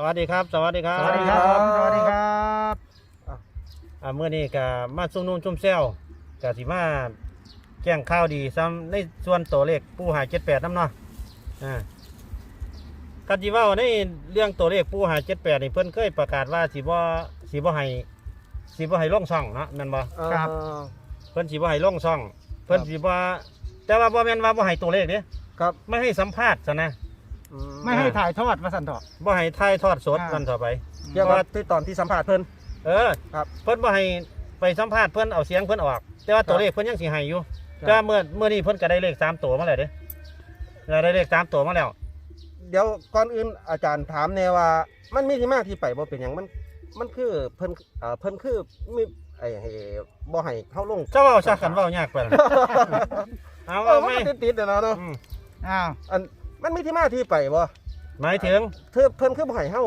สวัสดีครับ สวัสดีครับสวัสดีครับ สวัสดีครับอ่าเมื่อนี้ก็มาซุ่มนุ่มชุ่มแซวก็สิมาแจ้งข่าวดีซ้ำในส่วนตัวเลขปูหาเจ็ดแปดน้ำเนาะอ่ากันจีว่าในเรื่องตัวเลขปูหาเจ็ดแปดนี่เพิ่นเคยประกาศว่าสิบ่สิบ่ให้สิบ่ให้ล่องซ่องเนาะแม่นบ่ครับ เพิ่นสิบ่ให้ล่องซ่อง เพิ่นสิบ่แต่ว่าบ่แม่นว่าบ่ให้ตัวเลขเด้ครับ ไม่ให้สัมภาษณ์ซะนะ ไม่ให้ถ่ายทอดมาสันเถอะ บ่ให้ถ่ายทอดสดอ่ากันต่อไป เกี่ยวกับที่ตอนที่สัมภาษณ์เพิ่น เออครับเพิ่นบ่ให้ไปสัมภาษณ์เพิ่นเอาเสียงเพิ่นออก แต่ว่าครับตัวเลขเพิ่นยังสิให้อยู่ครับ แต่ว่าเมื่อเมื่อนี้เพิ่นก็ได้เลขสามตัวมาแล้วเด้เราได้เลขสามตัวมาแล้ว เดี๋ยวก่อนอื่นอาจารย์ถามแน่ว่า มันมีที่มาที่ไปบ่เป็นหยังมัน มันคือเพิ่นเอ่อเพิ่นคือมีไอ้ให้บ่ให้เข้าลง เจ้าเว้าซะกันเว้ายากไปล่ะเอาเออเอามันไหม่ก็ติดๆอะเนาะเนาะ อืมอ้าวอัน มันมีที่มาที่ไปบ่หมายถึง เธอเพิ่นคือบ่ให้เฮา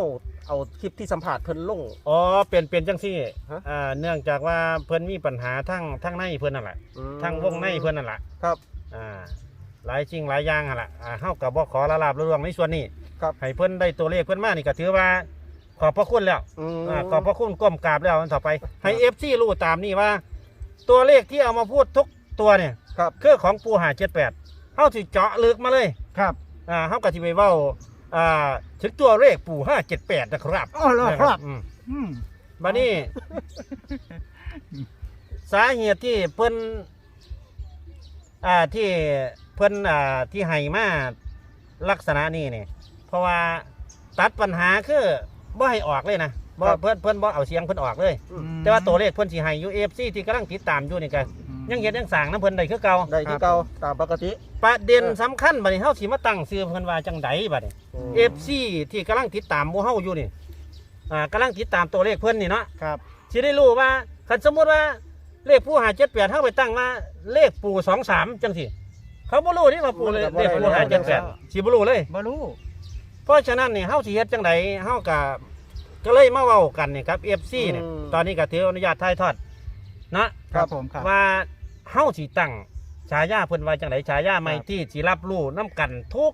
เอาคลิปที่สัมภาษณ์เพิ่นลง อ๋อ เปลี่ยนเปลี่ยนจังซี่ฮะ อ่าเนื่องจากว่าเพิ่นมีปัญหาทั้งทั้งในเพิ่นนั่นแหละอืมทั้งวงในเพิ่นนั่นแหละครับ อ่า หลายสิ่งหลายอย่างหั่นล่ะอ่าเฮาก็บ่ขอละลาบละล่วงในส่วนนี้ครับ ให้เพิ่นได้ตัวเลขเพิ่นมานี่ก็ถือว่า ขอบพระคุณแล้วอืมอาขอบพระคุณก้มกราบแล้วอันต่อไป ให้เอฟซีรู้ตามนี่ว่า ตัวเลขที่เอามาพูดทุกตัวเนี่ยครับ คือของปูหาเจ็ดแปดเขาสิเจาะลึกมาเลย ครับ อ่าเขากะทิไปเว้าอ่าถึงตัวเลขปูห้าเจ็ดแปดนะครับอ๋อเหรอครับอืมอืมบัดนี้ สาเหตุที่เพิ่นอ่าที่เพิ่นอ่าที่ให้มาลักษณะนี้เนี่ยเพราะว่าตัดปัญหาคือบ่ให้ออกเลยนะบ่ครับ เพิ่นเพิ่นบ่เอาเสียงเพิ่นออกเลยอืมแต่ว่าตัวเลขเพิ่นสิให้อยู่เอฟซีที่กำลังติดตามอยู่นี่ก็ ยังเฮ็ดยังสร้างน้ำเพิ่นได้คือเก่าได้ที่เก่าตามปกติ ประเด็นเออสำคัญบัดนี้เฮาสิมาตั้งชื่อเพิ่นว่าจังไดบัดนี้มเอฟซีที่กำลังติดตามหมู่เฮาอยู่นี่อ่ากำลังติดตามตัวเลขเพิ่นนี่เนาะครับ สิได้รู้ว่าคันสมมุติว่าเลขผู้หา78เฮาไปตั้งมาเลขปู่23จังซี่เขาบ่รู้นี่ว่าปู่เลขเลขผู้หา78สิบ่รู้เลยบรู้ เพราะฉะนั้นนี่เฮาสิเฮ็ดจังไดเฮาก็ก็เลยมาเว้ากันนี่ครับ FC เนี่ยอืม ตอนนี้ก็ถืออนุญาตถ่ายทอดนะครับผมครับ ว่า เฮาสิตั้งฉายาเพิ่นว่าจังไดฉายาใหม่ครับที่สิรับรู้นํกันทุก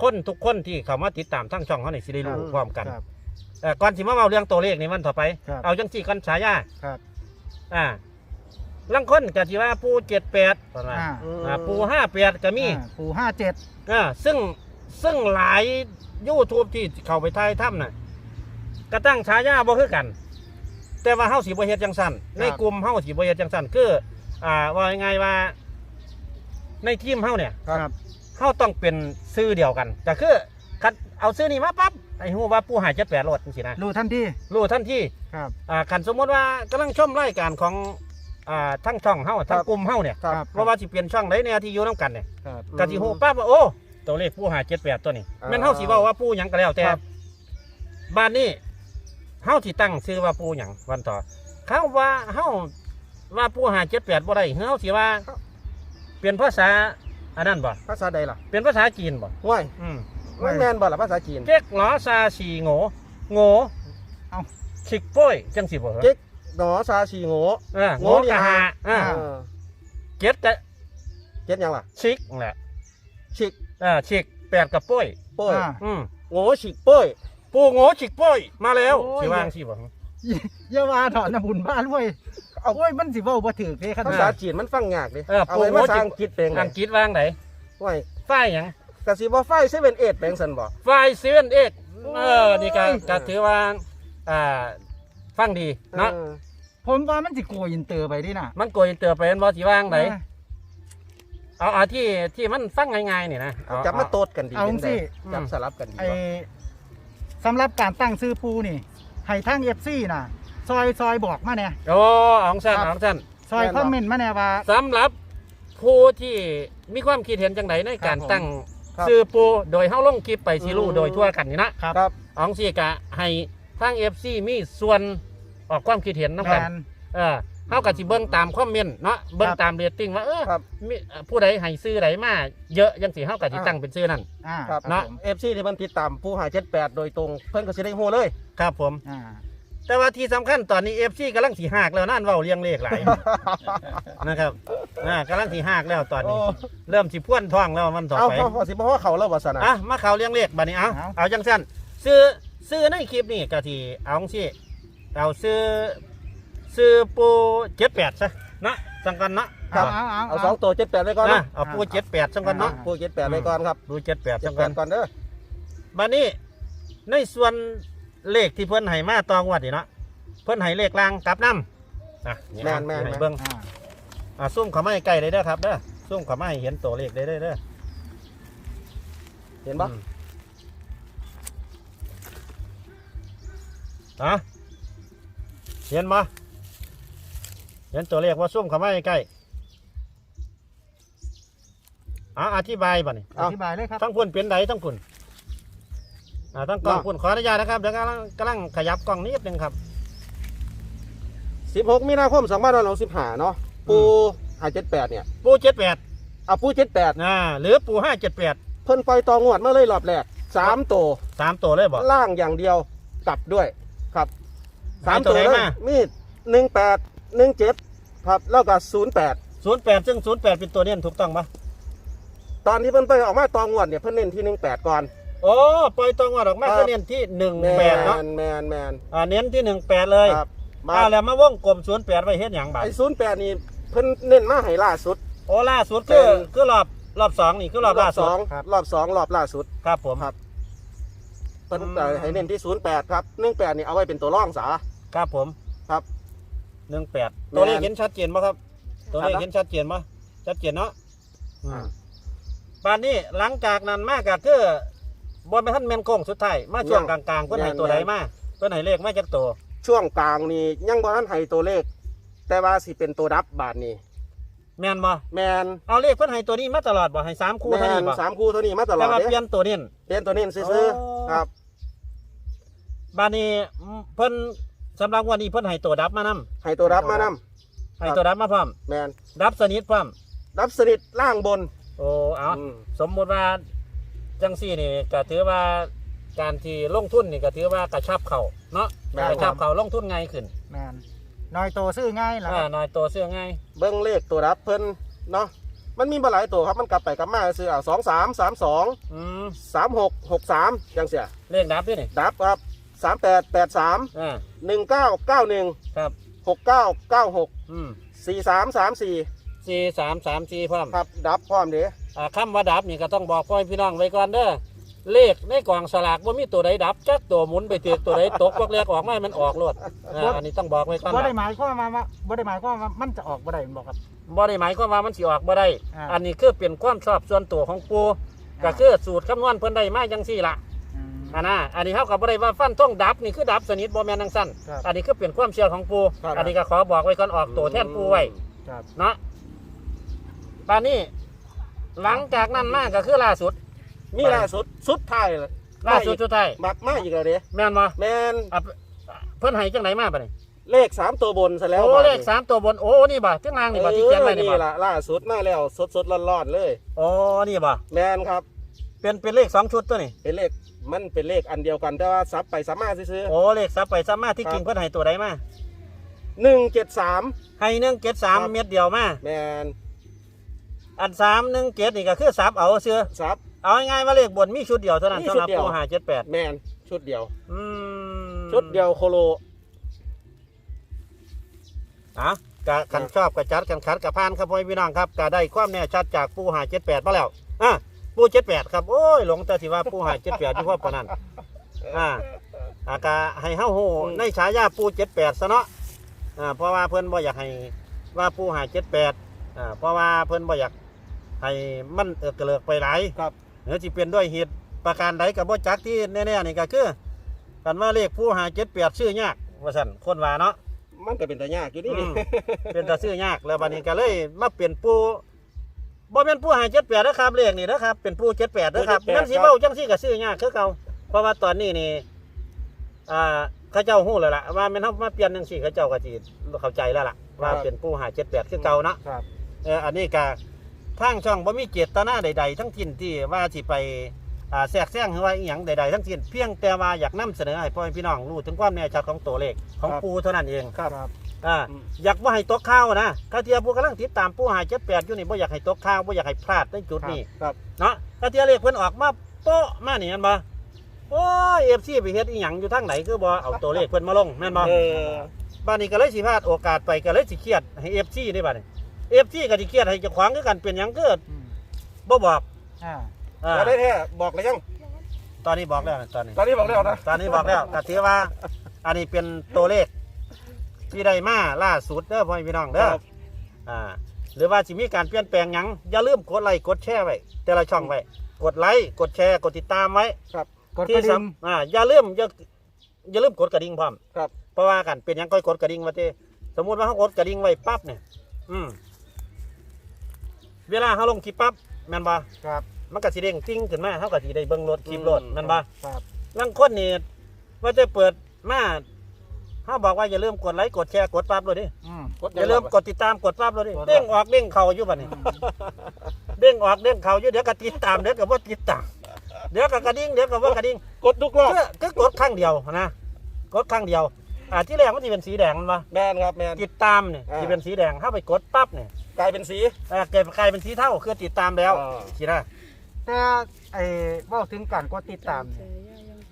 คนทุกคนที่เข้ามาติดตามทั้งช่องเฮานี่สิได้รู้พร้อมกันครับ เอ่อก่อนสิมาเว้าเรื่องตัวเลขนี่มันต่อไป ครับ เอาจังซี่ก่อนฉายาครับอ่าลังคนก็สิว่าปู78ประมาณอ่าอ่าปู58ก็มี อ่าปู่ห้าเจ็ดอ่าซึ่งซึ่งหลาย YouTube ที่เข้าไปถ่ายถ้ำน่ะก็ตั้งฉายาบ่คือกัน แต่ว่าเฮาสิบ่เฮ็ดจังซั่นในกลุ่มเฮาสิบ่เฮ็ดจังซั่นคือ อ่าว่ายังไงว่า ในทีมเฮาเนี่ยครับเฮาต้องเป็นซื้อเดียวกันก็คือคัดเอาซื้อนี้มาปั๊บไอ้ฮู้ว่าผู้หาย78รถจังซี่นะรู้ทันทีรู้ทันทีครับอ่าคันสมมุติว่ากำลังชมรายการของอ่าทั้งช่องเฮาทั้งกลุ่มเฮาเนี่ยครับเพราะว่าสิเปลี่ยนช่องใดเนี่ยที่อยู่นํกันเนี่ยครับกะสิฮู้ปั๊บว่าโอ้ตัวเลขผู้หา78ตัวนี้อ่าแม่นเฮาสิเว้าว่าผู้หยังก็แล้วแต่ครับบ้านนี้เฮาสิตั้งชื่อว่าผู้หยังวันต่อเขาว่าเฮา ว่าผู้หา78บ่ได้เฮาสิว่า เปลี่ยนภาษาอันนั้นบ่ภาษาใดล่ะเป็นภาษาจีนบ่ห้วยอืมมันแม่นบ่ล่ะภาษาจีนเก๊กหลอซาสีโง่โง่เอ้าชิกโป้ยจังสิบ่เหรอเก๊กหนอซาชีโง่เออโง่โง่นี่กะฮะหาอ่าเออเจ็ดกะเจ็ดยังล่ะชิกนั่นแหละชิกอ่าชิกแปดกับโป้ยโป้ยอ่าอืมโง่ชิกโป้ยปูโง่ชิกโป้ยมาแล้วโอ้ยสิวางสิบ่เหรออย่าว่าถอนน้ำบุญบ้านด้วย เอาโอ้ยมันสิเว้าบ่ถือเลยครับภาษาจีนมันฟังยากดิเออเอาไว้โป้ภาษาอังกฤษเป็นไงอังกฤษวางไหนห้วยฝ้ายหยังกะสิบ่ไฟเซเว่นเอ็ดแบงสันบ่ฝ้ายเซเว่นเอ็กโอ้ยเออนี่ก็ก็ถือว่าอ่าฟังดีเนาะเออผมว่ามันสิโกยอินเตอร์ไปดิน่ะมันโกยเตือไปเป็นบ่สิวางไหนเอาเอาที่ที่มันฟังง่ายๆนี่นะเอจับมาโตดกันดีเอาเป็นสิไงจับสลับกันดีไอ้วะสำหรับการตั้งซื้อปูนี่ให้ทางเอฟซีน่ะ ซอยซอยบอกมาเนี่ยโอ้เของสั้นครับเของสั้นซอยคอมเมนต์มาเนี่ยว่า สำหรับผู้ที่มีความคิดเห็นจังไดในการครับผมตั้งครับซื้อปูโดยเฮาลงคลิปไปสิรู้อืม โดยทั่วกันนี่นะครับ ครับอองซีกะให้ทาง FC มีส่วนออกความคิดเห็นนํแมกันน เออเฮาก็สิเบิ่งตามคอมเมนต์เนาะเบิ่งครับตามเรตติ้งว่าเออครับมีผู้ใดให้ซื้อใดมาเยอะจังสิเฮาก็สิอ่าตั้งเป็นซื้อนั่น อ่าครับเนาะผม เอฟซีที่มันติดตามผู้หาเจ็ดแปดโดยตรง เพิ่นก็สิได้ฮู้เลย ครับผม อ่า แต่ว่าที่สำคัญตอนนี้ FC กำลังสิหากแล้วนั่นเว้าเรียงเลขหลาย นะครับอ่ากำลังสิหากแล้วตอนนี้ โอ้ เริ่มสิพ่วนท้องแล้วมันต่อเอาไป เขาเขาสิบ่ว่าเขาแล้วว่าซั่นน่ะอะมาข่าวเลี้ยงเลขบัดนี้เอาเอา เอาจังสั้นซื้อซื้อในคลิปนี่ก็ที่เอาสิเอาซื้อซื้อปูเจ็ดแปดซะเนาะสังกันเนาะครับ เอาเอาเอาสองตัวเจ็ดแปดไปก่อนนะนะเอาปูเจ็ดแปดสังกันเนาะปูเจ็ดแปดไปก่อนครับปูเจ็ดแปดเจ็สัดงแปกัดนก่อนเด้อ บัดนี้ในส่วน เลขที่เพิ่นให้มาตองวัดนี่เนาะเพิ่นให้เลขล่างกลับน้ำอะนี่แม่อะนแม่นให้แม่นเบิ่งอ่าอะซุ่มเขาไม่ใกล้เลยเด้อครับเด้อซุ่มเขาไม่เห็นตัวเลขเลยเด้อเด้อเห็นปะอืมฮะเห็นปะเห็นตัวเลขว่าซุ่มเขาไม่ใกล้อะอธิบายบ่นี่อธิบายเลยครับทั้งพุ่นเป็นไดทั้งพุ่น อ่าทั้งกล้องพุ่นขออนุญาตนะครับเดี๋ยวกำลังกำลังขยับกล้องนิดนึงครับ สิบหกมีนาคมสองพันร้อยสิบห้าเนาะปูหาเจ็ดแปดเนี่ยปูเจ็ดแปดเอาปูเจ็ดแปดอ่าหรือปูห้าเจ็ดแปดเพิ่นปล่อยตองวดมาเลยรอบแรกสามตัวสามตัวเลยบ่ล่างอย่างเดียวกลับด้วยครับสามให้ตัตัววไหนเลยมามีดหนึ่งแปดหนึ่งเจ็ดครับแล้วก็ศูนย์แปดศูนย์แปดซึ่งศูนย์แปดเป็นตัวเน้นถูกต้องปะตอนที่เพิ่นไปออกมาตองวดเนี่ยเพิ่นเน้นที่หนึ่งแปดก่อน โอ้ปล่อยตัวงอดออกมาครับก็เน้นที่หนึ่งแมแปดเนาะนแมนแมนอ่าเน้นที่หนึ่งแปดเลยครับมาอ่าแล้วมาวงกลมศูนย์แปดไว้เฮ็ดอย่างบ่าไอ้ศูนย์แปดนี่เพิ่นเน้นมาให้ล่าสุดโอ้ล่าสุดคือเป็นคือรอบรอบสองนี่คือรอบล่าสสุดองรอบสองรอบล่าสุดครับผมครับเพิ่นอืมเอ่อให้เน้นที่ศูนย์แปดครับหนึ่งแปดนี่เอาไว้เป็นตัวร่องสาครับผมครับหนึ่งแปดแม่นตัวเลขเห็นชัดเจนปะครับ ตัวเลขครับเห็นชัดเจนปะชัดเจนเนาะอืมอ่าปานนี้หลังจากนั้นมากก็คือ บนไปท่านแมนโค้งสุดท้ายมาช่วงกลางๆเพื่อนให้ตัวใดมาเพื่อนให้เลขมาจากตัว ช่วงกลางนี่ยังบ่ทันให้ตัวเลข แต่ว่าสิเป็นตัวดับบาทนี่แมนบ่แมนเอาเลขเพื่อนให้ตัวนี้มาตลอดบ่ให้สามคู่แมเท่านี้นบ่สามคู่เท่านี้มาตลแต่อดว่าเด้เปลี่ยนตัวนี้เป็นตัวนี้ซื้อโอ้ๆครับบานนี้เพิ่นสำหรับวันนี้เพิ่นให้ตัวดับมานํให้ตัวรับมานํให้ตัวดับมาพร้อมแมนดับสนิทพร้อมรับสนิทล่างบน โอ้เอาอืมสมมุติว่า จังซี่นี่ก็ถือว่าการที่ลงทุนนี่ก็ถือว่ากระชับเข่าเนาะแม่นกระชับเข่าลงทุนง่ายขึ้นแมนน้อยโตซื้อง่ายแหละอ่าน้อยตัวเสื้อง่าย เบิ้งเลขตัวรับเพิ่นเนาะมันมีมาหลายตัวครับมันกลับไปกลับมาซื้อเอาสองสามสามสองอืมสามหกหกสามจังเสียเลขดับด้วยนี่ดับครับสามแปดแปดสามอ่าหนึ่งเก้าเก้าหนึ่งครับ หกเก้าเก้าหกอืมสี่สามสามสี่ สี่สามสามสี่พร้อมครับ ดับพร้อมเด้อ่าคำว่าดับนี่ก็ต้องบอกพ่อพี่น้องไว้ก่อนเด้อเลขในกล่องสลากว่ามีตัวใดดับจักตัวหมุนไปเตือกตัวใดตกพวกเลขออกมาให้มันออกรวดอ่าอันนี้ต้องบอกไว้ก่อนบ่ได้นะหมายความว่าว่าบ่ได้หมายความว่ามันจะออกบ่ได้บอกครับ บ่ได้หมายความว่ามันสิออกบ่ได้ อ่า อันนี้คือเป็นความชอบส่วนตัวของปูก็คือสูตรคำนวณเพิ่นได้มาจังซี่ล่ะอืมอันน่ะอันนี้เฮาก็บ่ได้ว่าฟันต้องดับนี่คือดับสนิทบ่แม่นจังซั่นครับอันนี้คือเป็นความเชื่อของปูครับ อันนี้ก็ขอบอกไว้ก่อนออกตัวแทนปูไว้ครับ เนาะ ตอนนี้ หลังจากนั้นมาก็คือล่าสุด มีล่าสุดสุดท้ายเลยล่าสุดสุดท้ายบักมาอีกแล้วเด้แม่นบ่แมนอะเพิ่นให้จังไหนมาบัดนี้เลขสามตัวบนซะแล้วโอ้บัดเลนี้ขสามตัวบนโอ้นี่บ่ที่นางนี่บ่ที่เขียนไว้นี่นี่บ่ล่ะล่าสุดมาแล้วสดสดๆร้อนๆเลยโอ้นี่บ่แมนครับเป็นเป็นเลขสองชุดตัวนี่เป็นเลขมันเป็นเลขอันเดียวกันแต่ว่าซับไปซับมาซื้อโอ้เลขซับไปซับมาที่จริงเพิ่นให้ตัวใดมาหนึ่งเจ็ดสามให้หนึ่งเจ็ดสามครับเม็ดเดียวมาแมน อันสามหนึ่งเจ็ดนี่ก็คือซับเอาเสือซับ เอาง่ายๆว่าเลขบนมีชุดเดียวเท่านั้นมีสำชุหดรับเดียวปูหาเจ็ดแปดแมนชุดเดียวอืมชุดเดียวโคโล อะกะขันชอบกะจัดกันขัดกะพานครับพ่อพี่น้องครับกะได้ความแน่ชัดจากปูหาเจ็ดแปดมาแล้วอะปูเจ็ดแปดครับโอ้ยหลงแต่ที่ว่าปูหาเจ็ดแปดที่พ่อปานนั้นอ่าอากาให้เฮาฮู้ในฉายาปูเจ็ดแปดซะเนาะอ่าเพราะว่าเพิ่นบ่อยากให้ว่าปูหาเจ็ดแปดอ่าเพราะว่าเพิ่นบ่อยาก ให้มันเอกเกลิกไปหลายครับหรือที่เป็นด้วยเหตุประการใดกับบ่จักที่แน่ๆนี่ก็คือกันว่าเลขผู้หาเจ็ดแปดชื่อยากว่าสั่นคนว่าเนาะมันก็เป็นตายากอยู่นี่อืมเป็นตาชื่อยากแล้วบัดนี้ก็เลยมาเปลี่ยนปูบ่เป็นผู้หาเจ็ดแปดนะครับเลขนี่นะครับเป็นผู้เจ็ดแปดนะครับนั่นสิเว้าจังซี่ก็ชื่อยากคือเก่าเพราะว่าตอนนี้นี่อ่าเขาเจ้าฮู้แล้วล่ะว่าแม่นเฮามาเปลี่ยนจังซี่เขาเจ้าก็สิเข้าใจแล้วล่ะว่าเป็นผู้หาเจ็ดแปดคือเก่าเนาะ ครับ เอออันนี้ก็ ทางช่องบ่มีเจตนาใด ๆ ทั้งสิ้นที่ว่าสิไปอ่าแทรกแซงหรือว่าอีหยังใดๆทั้งสิ้นเพียงแต่ว่าอยากนำเสนอให้พ่อแม่พี่น้องรู้ถึงความแน่ชัดของตัวเลขของครับ ปูเท่านั้นเองครับ ครับ อ่าอืม อยากบ่ให้ตกข้าวนะกาเทียผู้กำลังติดตามปูหาเจ็ดแปดอยู่นี่บ่อยากให้ตกข้าวบ่อยากให้พลาดในจุดนี้ ครับ เนาะกาเทียเลขเพิ่นออกมาโป๊ะมานี่แมันบ่โอ้ยเอฟซีไปเฮ็ดอีหยังอยู่ทางไหนคือบ่เอาตัวเลขเพิ่นมาลงแม่นบ่เออ บ้านนี้ก็เลยสิพลาดโอกาสไปก็เลยสิเครียดให้เอฟซีได้บัดนี้ เอฟซีก็สิเครียดให้เจ้าของคือกันเป็นหยังเกิดอืมบ่บอกอ่าอ่าเราได้แท้บอกเลยยัง ตอนนี้บอกแล้วนะตอนนี้ ตอนนี้บอกแล้วนะ ตอนนี้บอกแล้วก็ถือว่า อันนี้เป็นตัวเลข ที่ได้มาล่าสุดเด้อพ่อแม่พี่น้องเด้ออ่า หรือว่าสิมีการเปลี่ยนแปลงหยังอย่าลืมกดไลค์กดแชร์ไว้แต่ละช่องไว้กดไลค์กดแชร์กดติดตามไว้กดกที่ระดิ่งสำอ่าอย่าลืมอย่าอย่าลืมกดกระดิ่งพร้อมครับ เพราะว่ากันเป็นหยังค่อยกดกระดิ่งมาเต้สมมุติว่าเขากดกระดิ่งไว้ปั๊บเนี่ยอืม เวลาเขาลงคลิปปั๊บแม่นบ่ครับมันก็สิเด้งติ้งขึ้นมาเขาก็สิได้เบิ่งรถคลิปรถแม่นบ่ครับลังคนนี่ว่าจะเปิดมาเขาบอกว่าอย่าลืมกดไลค์กดแชร์กดปั๊บเลยดิอืม กดอย่าลืมกดติดตามกดปั๊บเลยดิกดปั๊บ เด้งออกเด้งเข่าอยู่บัดนี้ เด้งออกเด้งเข่าอยู่เดี๋ยวก็ติดตามเดี๋ยวก็ว่าติดตามเดี๋ยวก็กระดิ่งเดี๋ยวก็ว่ากระดิ่ง กดทุกรอบก็ก็กดครั้งเดียวนะกดครั้งเดียว อ่าที่แรกมันจะเป็นสีแดงมันวะแมนครับแมน ติดตามเนี่ยอ่าที่เป็นสีแดงถ้าไปกดปั๊บเนี่ย กลายเป็นสีอ่าเกิดกลายเป็นสีเท่าคือติดตามแล้วอ่าสินะแต่ไอ้เว่าถึงการกดติดตามเนี่ย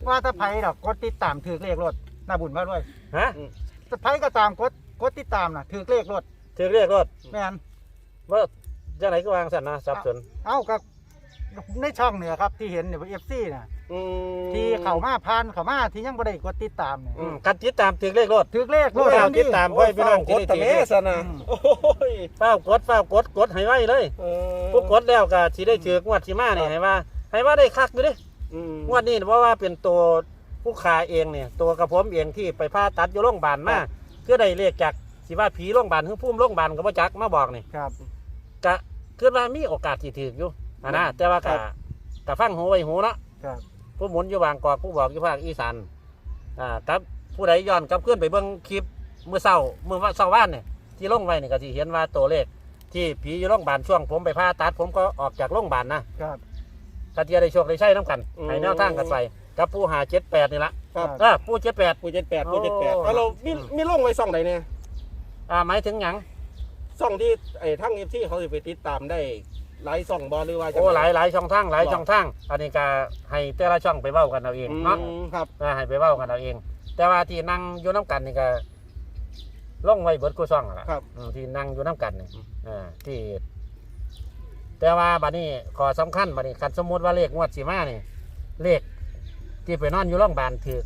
ว่าถ้าไผดอกกดติดตามถือเลขรถน่าบุญมาด้วยฮะถ้าไผก็ตามกดกดติดตามน่ะถือเลขรถถือเรียกรถแม่นว่าจังไหนก็วางสันนะสับสนเอ้ากับในช่องเนี่ยครับที่เห็นเนี่ยเอฟซีน่ะ อืมที่เขามาพานเขามาที่ยังบ่ได้กดติดตามเนี่ยอืมการติดตามถือเรียกรถ ถือเลขรโอ้ถยอันตินี้ดตามโอ้ยพี่น้องกดที่แต่ได้แม่ถือซะนะอืม โอ้ยเฝ้ากดเฝ้ากดกดให้ไว้เลยเออผู้กดแล้วก็สิได้ถือกงวดสิมาเนี่ยให้ว่า ให้ว่าได้คักอยู่ดิอืมงวดนี้เพราะว่าเป็นตัวผู้ขาเองเนี่ย ตัวกระผมเองที่ไปผ่าตัดอยู่โรงพยาบาลมาคือได้เรียกจากสิว่าผีโรงพยาบาลคือพุ่มโรงพยาบาลก็บ่จักมาบอกนี่ครับ ก็คือว่ามีโอกาสที่ถืออยู่อะนะแต่ว่าก็ก็ฟังหูไว้หูเนาะครับ ผู้หมุนอยู่บางกอกผู้บอกอยู่ภาคอีสานอ่าครับผู้ใดย้อนกลับขึ้นไปเบิ่งคลิปเมื่อเช้าเมื่อวันเช้าว่านเนี่ยที่ลงไว้นี่ก็สิเห็นว่าตัวเลข ที่ผีอยู่โรงพยาบาลช่วงผมไปผ่าตัดผมก็ออกจากโรงพยาบาลนะครับก็จะได้โชคได้ใช้น้ำกันให้แนวทางกันไปกับผู้หาเจ็ดแปดนี่ละครับ เออผู้เจ็ดแปดปูเจ็ดแปดปูเจ็ดแปดโอ้เอาเรามีมีลงไว้ซ่องไหนเนี่ยอ่าหมายถึงหยังซ่องที่ไอ้ทั้งเอฟซีเขาจะไปติดตามได้ หลายซ่องบอหรือว่าจะโอ้หลายหลายช่องทางหลายช่องทางอันนี้ก็ให้แต่ละช่องไปเว้ากันเอาเองอืเนาะมครับอ่าให้ไปเว้ากันเอาเอง แต่ว่าที่นั่งอยู่น้ำกันนี่ก็ลงไว้เบิดกูซ่องนั่นล่ะครับอืมที่นั่งอยู่น้ำกันนี่อ่าที่ แต่ว่าบัดนี้ขอสำคัญบัดนี้คันสมมติว่าเลขงวดสีมานี่เลขที่ไปนอนอยู่โรงพยาบาลถึง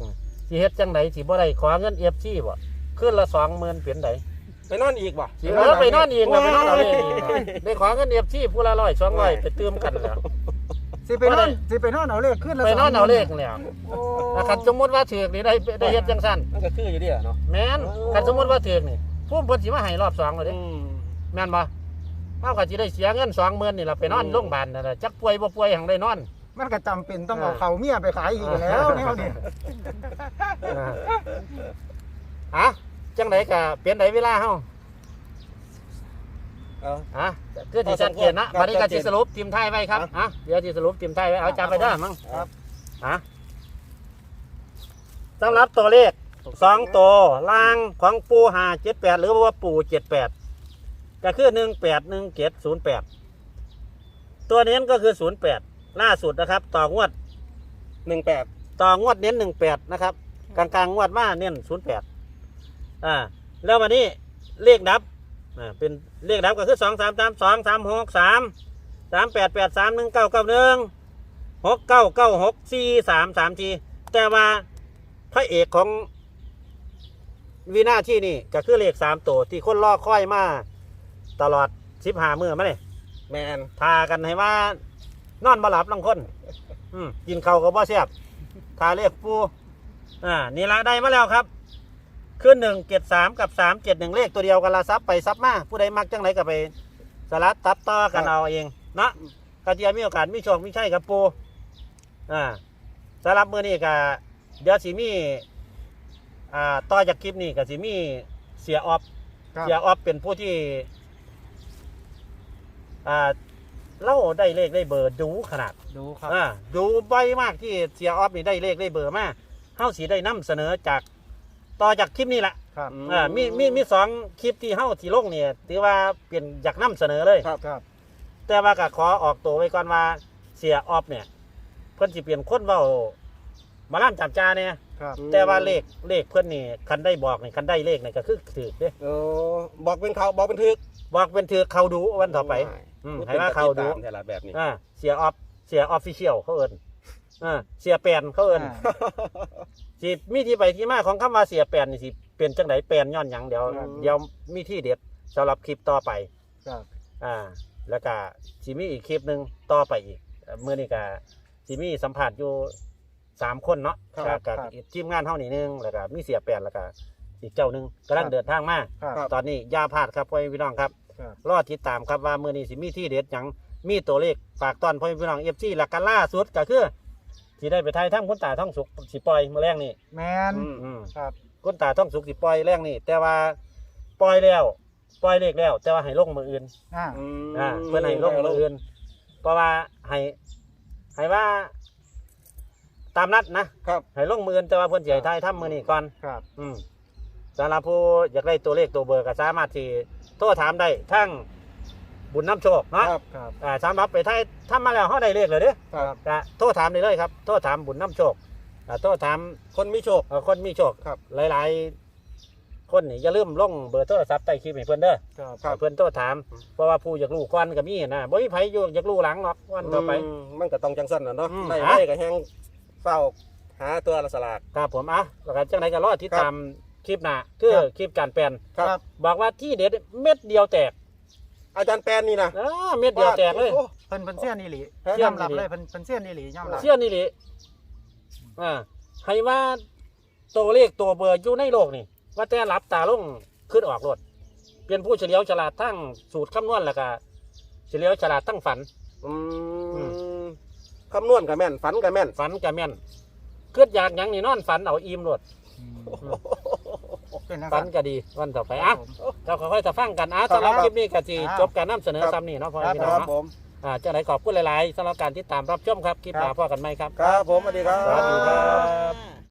สิเฮ็ดจังไดสิบ่ได้ขอเงินเอฟซีบ่ขึ้นละสองหมื่นเปลี่ยนได ไปนอนอีกว่ะสิเออไปนอนอีกนะไปนอนเอาเลขอีกนะได้ขอเงินเอฟซีผู้ละร้อยสองร้อยไปเติมกันแล้ว สิไปนอนสิไปนอนเอาเลขขึ้นละไปนอนเอาเลขสงหมื่แล้วโอ้อะคันสมมติว่าถือกนี่ได้ได้เฮ็ดจังสั้นมันก็คืออยู่เดียเนาะแม่นคันสมมติว่าถือกนี่ผู้เพิ่นสิมาให้รอบสองเลยเด้อืมแม่นบ่เฮาก็สิได้เสียเงิน20,000นี่ล่ะไปนอนอืมโรงพยาบาลนั่นน่ะจักป่วยบ่ป่วยหังได้นอน มันก็จำเป็นต้องอ่าเอาเขาเมียไปขายอีกแล้วแนวนี้อะ จังไดก็เปลี่ยนไดเวลาเฮาเอา อะคือสิชัดเจนนะครับบัดนี้ก็สิสรุปทีมไทยไว้ครับครับอะเดี๋ยวสิสรุปทีมไทยไว้เอาจำไปเด้อมั้งครับ อะสำหรับตัวเลขสองตัวล่างของปูหาเจ็ดแปดหรือว่าปูเจ็ดแปดก็คือหนึ่งแปดหนึ่งเจ็ดศูนย์แปดตัวเน้นก็คือศูนย์แปดล่าสุดนะครับ ต่องวดหนึ่งแปดต่องวดเน้นหนึ่งแปดนะครับ กลางกลางๆงวดมาเน้นศูนย์แปด อ่าแล้ววันนี้เลขดับอ่าเป็นเลขดับก็คือสองสามสามสองสามหกสามสามแปดแปดสามหนึ่งเก้าเก้าหนึ่งหกเก้าเก้าหกสี่สามสามทีแต่ว่าพระเอกของวินาที่นี่ก็คือเลขสามตัวที่คนรอค่อยมาตลอดสิบห้ามือมาเนี่ยแมนทากันให้ว่านอนมาหลับลังคนอืมกินข้าวก็บ่แซ่บทาเรียกปูอ่านี่ละได้มาแล้วครับ ขึ้นหนึ่งเจ็ดสามกับสามเจ็ดหนึ่งเลขตัวเดียวกันละซับไปซับมาผู้ใดมักจังไรก็ไปสลัดตับต่อกันเอาเองเนาะกระเทียมมีโอกาสมีโชคมีใช่กับปูอ่าสำหรับมือนี้ก็เดี๋ยวสิมีอ่าต่อจากคลิปนี้ก็สิมีเสียออฟครับเสียออฟเป็นผู้ที่อ่าเล่าได้เลขได้เบอร์ดูขนาดดูครับอ่าดูบ่อยมากที่เสียออฟนี่ได้เลขได้เบอร์มากเฮาสีได้นํเสนอจาก ต่อจากคลิปนี้แหละครับอ่ามีมีมีสองคลิปที่เฮาที่ลงเนี่ยถือว่าเป็นอยากนํเสนอเลย ครับ ครับ แต่ว่าก็ขอออกตัวไว้ก่อนว่าเสียออฟเนี่ย เพิ่นสิเปลี่ยนคนเว้ามาล่ำจับจาเนี่ยครับแต่ว่าเลขเลขเพื่อนนี่คันได้บอกนี่คันได้เลขนี่ก็คือถือเด้เออบอกเป็นเขาบอกเป็นทึกบอกเป็นถือเขาดูวันต่อไป อืมให้ว่าเขาดู แต่ละแบบนี้ อ่าเสียออฟเสียออฟฟิเชียลเขาเอิน อ่าเสียแปลนเขาเอินอ่าสิมีที่ไปที่มาของคำว่าเสียแปลนนี่สิเป็นจังไดแปลนย้อนหยังเดี๋ยวครับเดี๋ยวมีที่เด็ดสำหรับคลิปต่อไป ครับ อ่า แล้วก็สิมีอีกคลิปหนึ่งต่อไปอีกเอ่อมื่อนี้ก็สิมีสัมผัสอยู่สามคนเนาะครับกับทีมงานเท่านี้หนึงแล้วก็มีเสียแปลนแล้วก็อีกเจ้าหนึ่งกำลังเดินทางมา ครับ ตอนนี้อย่าพลาดครับพ่อแม่พี่น้องครับ ครับ รอติดตามครับว่ามื่อนี้สิมีที่เด็ดหยังมีตัวเลขฝากตอนพ่อแม่พี่น้องเอฟซีหลักกันล่าสุดก็คือ ที่ได้ไปไทยถ้ำคุณตาท่องสุกสิปล่อยเมื่อแรงนี่แมนอืมอืมครับคุณตาท่องสุกสิปล่อยแรงนี่ แต่ว่าปล่อยแล้ว ปล่อยเลขแล้ว แต่ว่าให้ลงมืออื่น อ่าอ่าเพื่อนให้ลงมืออื่น เพราะว่าให้ให้ว่า ตามนัดนะครับให้ลงมืออื่นแต่ว่าเพื่อนเสียไทยทำมือนี่ก่อน ครับอืมสำหรับผู้อยากได้ตัวเลขตัวเบอร์ก็สามารถที่โทรถามได้ทั้ง บุญน้ำโชคเนาะครับครับอ่าสำหรับไปไทยทำมาแล้วเขาได้เลขเลยเด้อครับก็โทรถามได้เลยครับ โทรถามบุญน้ำโชคอ่าโทรถามคนมีโชคเอ่อคนมีโชคครับ หลาย ๆ คนนี่อย่าลืมลงเบอร์โทรศัพท์ใต้คลิปให้เพื่อนเด้อครับครับเพื่อนโทรถามเพราะว่าผู้อยากรู้ก่อนก็มีนะบ่มีไผอยู่อยากรู้หลังหรอกวันต่อไป มมันก็ต้องจังสั้นน่ะเนาะอืม ได้ฮะได้ก็แฮงเฝ้าหาตัวละสลาก ครับผมอะแล้วก็จังไดก็รอติดครับตามคลิปหน้าคือครับ คลิปการแปลนครับครับบอกว่าที่เด็ดเม็ดเดียวแตก อาจารย์แปนนี่นะอ่าเม็ดเดียวแตกเลย โอ้ เพิ่นเพิ่นเสี้ยนอีหลีเสี้ย ยอนมรับอีหลีเลยเพิ่นเพิ่นเสี้ยนอีหลียอมรับเชื่อนี่ลิอ่าให้ว่าตัวเลขตัวเบอร์อยู่ในโลกนี่ ว่าแต่รับตาลงขึ้นออกรถเป็นผู้เฉลียวฉลาดทั้งสูตรคำนวณแล้วก็เฉลียวฉลาดทั้งฝัน อือื มคำนวณกับแม่น ฝันกับแม่น ฝันก็แม่นเกิดอยากหยังนี่นอนฝันเอาอิ่มรถอืม เป็นนะคฝัรันบก็ดีวันต่อไปครัอะบผมเราค่อยๆจะฟังกันอะครับสำหรับคลิปนี้ก็สิครับจบการนำเสนอครับซ้ำนี่เนาะพ่อครับแม่พี่คน้องรับเนาะผมอ่าเจ้าไหนขอบคุณหลายๆสำหรับการติดตามรับชมครับคลิปหน้าพ่อกันไหมครับ ครับผมสวัสดีครับ สวัสดีครับอ่า